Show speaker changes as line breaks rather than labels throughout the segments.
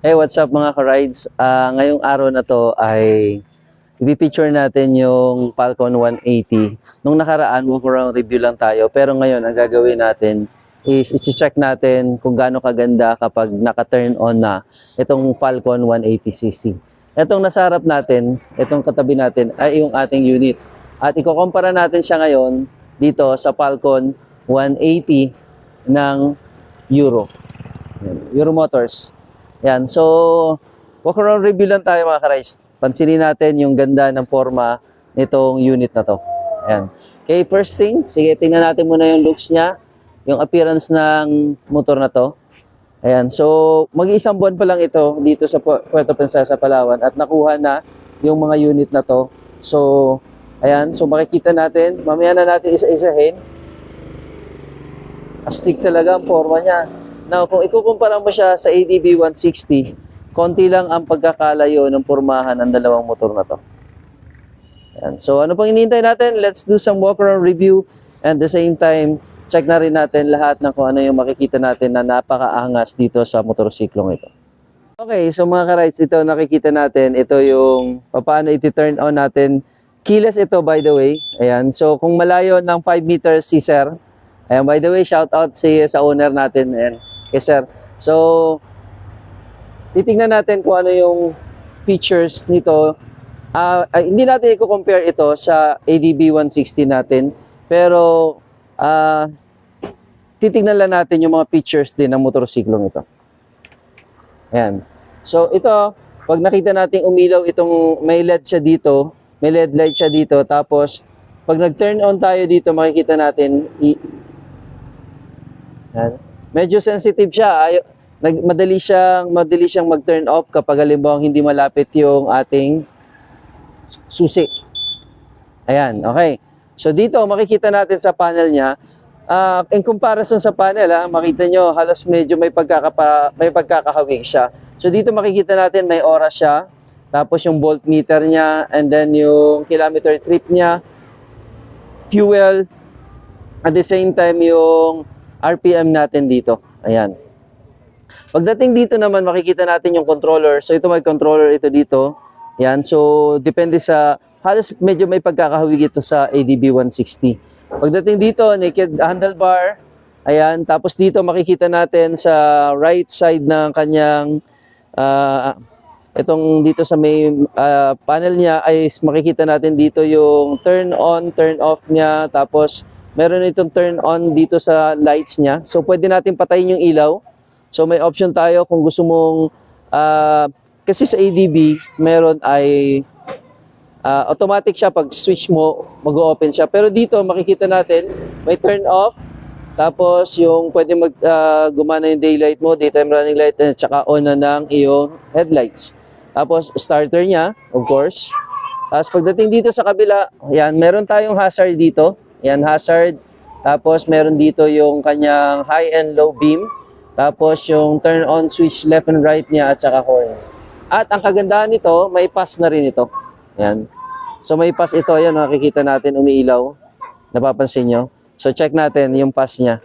Hey, what's up mga ka-rides? Ah, ngayong araw na to ay i-picture natin yung Falcon 180. Nung nakaraan, walk around review lang tayo. Pero ngayon, ang gagawin natin is i-check natin kung gaano kaganda kapag naka-turn on na itong Falcon 180cc. Itong nasa harap natin, itong katabi natin ay yung ating unit. At ikukumpara natin siya ngayon dito sa Falcon 180 ng Euro. Euro Motors. Yan. So, walk around review lang tayo mga ka-rice. Pansinin natin yung ganda ng forma nitong unit na to. Ayan. Okay, first thing, sige, tingnan natin muna yung looks niya, yung appearance ng motor na to. Ayan, so mag-iisang buwan pa lang ito dito sa Pu- Puerto Princesa, Palawan at nakuha na yung mga unit na to. So, ayan, so makikita natin, mamaya na natin isa-isahin. Astig talaga ang forma niya. Now, kung ikukumpara mo siya sa ADB 160, konti lang ang pagkakalayo ng pormahan ng dalawang motor na to. Yan. So, ano pang hinihintay natin? Let's do some walk around review and the same time, check na rin natin lahat ng kung ano yung makikita natin na napakaangas dito sa motorsiklong ito. Okay, so mga ka-rides, ito nakikita natin, ito yung paano iti-turn on natin. Keyless ito by the way. Ayan, so kung malayo ng 5 meters si sir, ayan, by the way, shout out si, sa owner natin, ayan, kay sir. So, titingnan natin kung ano yung features nito. Ah, ay, hindi natin i-compare ito sa ADB 160 natin, pero ah titingnan lang natin yung mga features din ng motorsiklong ito. Ayan. So ito, pag nakita natin umilaw itong may LED siya dito, may LED light siya dito, tapos pag nag-turn on tayo dito, makikita natin i- Ayan. Medyo sensitive siya. Ay, nag, madali siyang madali siyang mag-turn off kapag halimbawa hindi malapit yung ating su- susi. Ayan, okay. So dito makikita natin sa panel niya, ah, in comparison sa panel, ah, makita nyo halos medyo may pagkakapa, may pagkakahawig siya. So dito makikita natin may oras siya, tapos yung voltmeter niya, and then yung kilometer trip niya, fuel, at the same time yung RPM natin dito. Ayan. Pagdating dito naman, makikita natin yung controller. So ito may controller ito dito. Yan. So depende sa halos medyo may pagkakahawig ito sa ADB 160. Pagdating dito, naked handlebar. Ayan. Tapos dito makikita natin sa right side ng kanyang ah, itong dito sa may ah, panel niya ay makikita natin dito yung turn on, turn off niya. Tapos meron itong turn on dito sa lights niya. So pwede natin patayin yung ilaw. So may option tayo kung gusto mong ah, kasi sa ADB meron ay ah, automatic siya pag switch mo mag-open siya. Pero dito makikita natin may turn off tapos yung pwede mag ah, gumana yung daylight mo, daytime running light at saka on na ng iyong headlights. Tapos starter niya, of course. Tapos pagdating dito sa kabila, yan, meron tayong hazard dito. Yan, hazard. Tapos meron dito yung kanyang high and low beam. Tapos yung turn on switch left and right niya at saka horn. At ang kagandahan nito, may pass na rin ito. Yan. So may pass ito, yan nakikita natin umiilaw. Napapansin nyo? So check natin yung pass niya.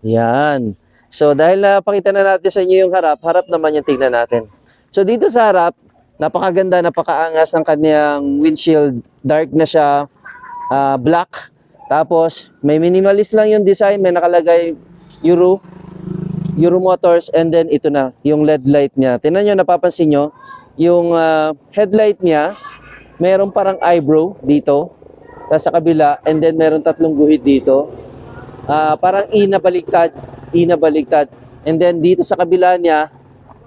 Yan. So dahil napakita na natin sa inyo yung harap, harap naman yung tignan natin. So dito sa harap, napakaganda, napakaangas ng kanyang windshield. Dark na siya, ah, black. Tapos may minimalist lang yung design, may nakalagay Euro, Euro Motors and then ito na, yung LED light niya. Tingnan nyo, napapansin nyo, yung ah, headlight niya, meron parang eyebrow dito, tapos sa kabila, and then meron tatlong guhit dito. Ah, parang ina baligtad, ina baligtad. And then dito sa kabila niya,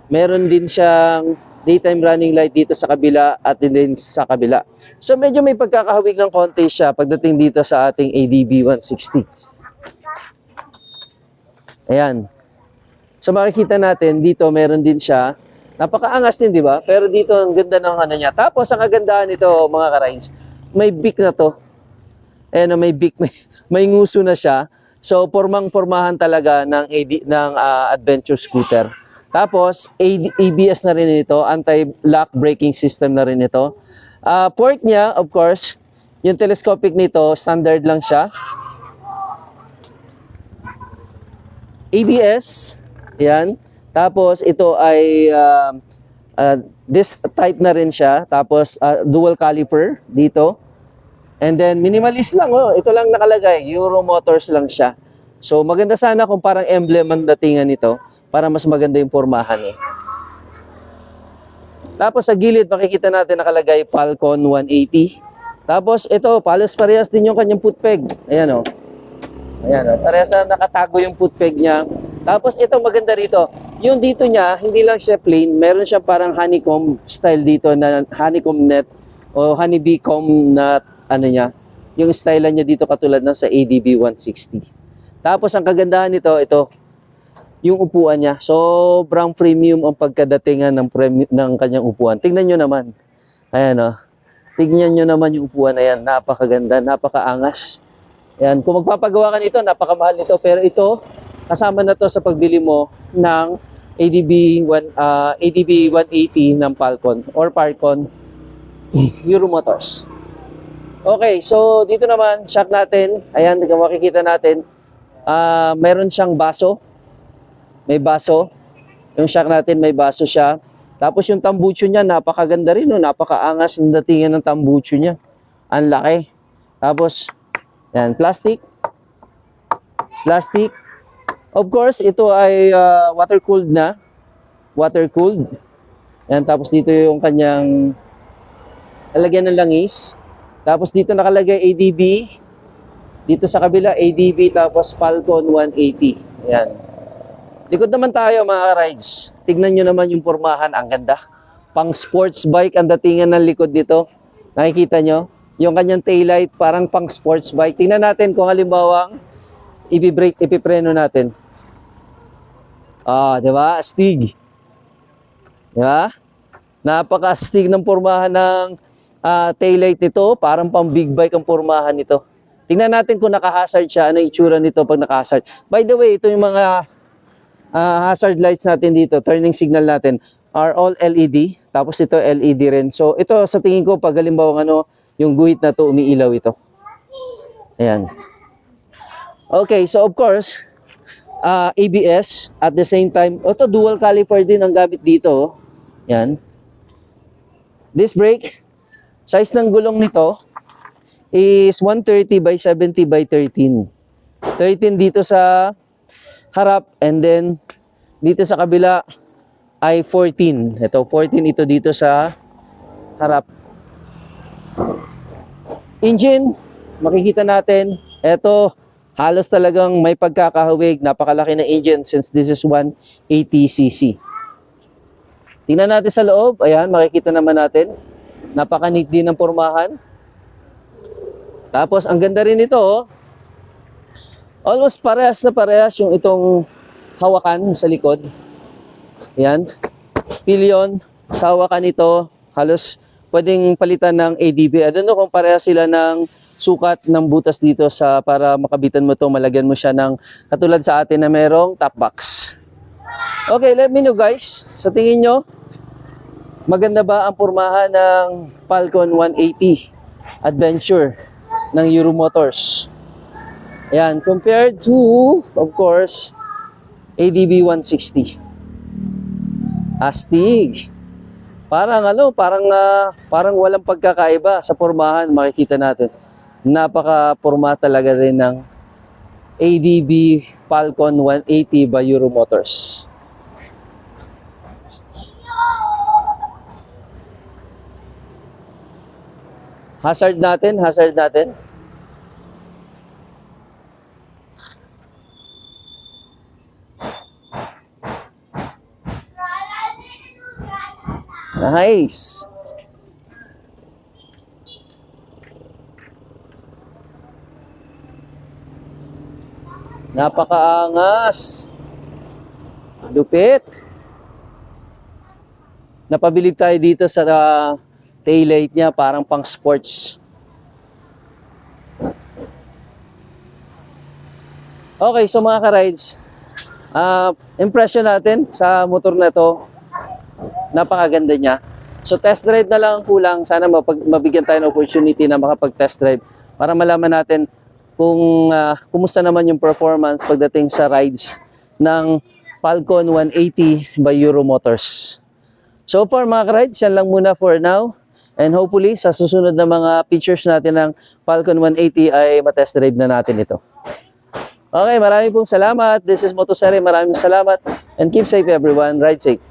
meron din siyang daytime running light dito sa kabila at din sa kabila. So medyo may pagkakahawig ng konti siya pagdating dito sa ating ADB 160. Ayan. So makikita natin dito meron din siya. Napakaangas din, di ba? Pero dito ang ganda ng ano niya. Tapos ang kagandahan nito mga ka-rides, may beak na to. Ayan, may beak, may, may nguso na siya. So formang-formahan talaga ng AD, ng ah, adventure scooter. Tapos ABS na rin ito, anti-lock braking system na rin ito. Ah, port niya, of course, yung telescopic nito, standard lang siya. ABS, yan. Tapos ito ay uh, uh, this type na rin siya. Tapos uh, dual caliper dito. And then minimalist lang oh, ito lang nakalagay, Euro Motors lang siya. So maganda sana kung parang emblem ang datingan nito para mas maganda yung pormahan eh. Tapos sa gilid makikita natin nakalagay Falcon 180. Tapos ito, palos parehas din yung kanyang footpeg. Ayan oh. Ayan oh, parehas na nakatago yung footpeg niya. Tapos ito maganda rito, yung dito niya, hindi lang siya plain, meron siya parang honeycomb style dito na honeycomb net o honeybee na ano niya, yung style niya dito katulad ng sa ADB 160. Tapos ang kagandahan nito, ito, yung upuan niya. Sobrang premium ang pagkadatingan ng, premi- ng kanyang upuan. Tingnan nyo naman. Ayan o. Tingnan nyo naman yung upuan na yan. Napakaganda, napakaangas. Ayan. Kung magpapagawa ka nito, napakamahal nito. Pero ito, kasama na to sa pagbili mo ng ADB, one, ah, ADB 180 ng Falcon or Falcon Euro Motors. Okay, so dito naman, shock natin. Ayan, makikita natin. Ah, meron siyang baso. May baso. Yung shock natin, may baso siya. Tapos yung tambucho niya, napakaganda rin. No? Napakaangas ng datingan ng tambucho niya. Ang laki. Tapos, yan, plastic. Plastic. Of course, ito ay ah, water-cooled na. Water-cooled. Yan, tapos dito yung kanyang lalagyan ng langis. Tapos dito nakalagay ADB. Dito sa kabila, ADB, tapos Falcon 180. Ayan. Likod naman tayo mga rides. Tignan nyo naman yung pormahan. Ang ganda. Pang sports bike ang datingan ng likod dito. Nakikita nyo? Yung kanyang taillight parang pang sports bike. Tingnan natin kung halimbawa ipi-brake, ipipreno natin. Ah, di ba? Astig. Di ba? Napaka-astig ng pormahan ng ah, taillight nito. Parang pang big bike ang pormahan nito. Tingnan natin kung naka-hazard siya. Ano yung itsura nito pag naka-hazard. By the way, ito yung mga ah, hazard lights natin dito, turning signal natin, are all LED. Tapos ito LED rin. So ito sa tingin ko pag halimbawa ano, yung guhit na to umiilaw ito. Ayan. Okay, so of course, ah, ABS at the same time, ito dual caliper din ang gamit dito. oh. Yan. Disc brake, size ng gulong nito is 130 by 70 by 13. 13 dito sa harap and then dito sa kabila ay 14. Ito 14 ito dito sa harap. Engine, makikita natin, ito halos talagang may pagkakahawig, napakalaki na engine since this is 180cc. Tingnan natin sa loob, ayan, makikita naman natin, napaka-neat din ng pormahan. Tapos ang ganda rin ito, oh. Almost parehas na parehas yung itong hawakan sa likod. Ayan. Pillion, sa hawakan ito, halos pwedeng palitan ng ADB. I don't know kung parehas sila ng sukat ng butas dito sa para makabitan mo to malagyan mo siya ng katulad sa atin na merong top box. Okay, let me know guys. Sa tingin nyo, maganda ba ang pormahan ng Falcon 180 Adventure ng Euro Motors? Ayan, compared to, of course, ADB 160. Astig. Parang ano, parang ah, parang walang pagkakaiba sa pormahan makikita natin. Napaka-porma talaga rin ng ADB Falcon 180 by Euro Motors. Hazard natin, hazard natin. Nice. Napakaangas. Lupit. Napabilib tayo dito sa uh, taillight niya, parang pang sports. Okay, so mga ka-rides, ah, impression natin sa motor na to, napakaganda niya. So test drive na lang ang kulang. Sana mapag, mabigyan tayo ng opportunity na makapag-test drive para malaman natin kung ah, kumusta naman yung performance pagdating sa rides ng Falcon 180 by Euro Motors. So far mga ka-rides, yan lang muna for now. And hopefully, sa susunod na mga features natin ng Falcon 180 ay matest drive na natin ito. Okay, maraming pong salamat. This is Motosere. Maraming salamat. And keep safe everyone. Ride safe.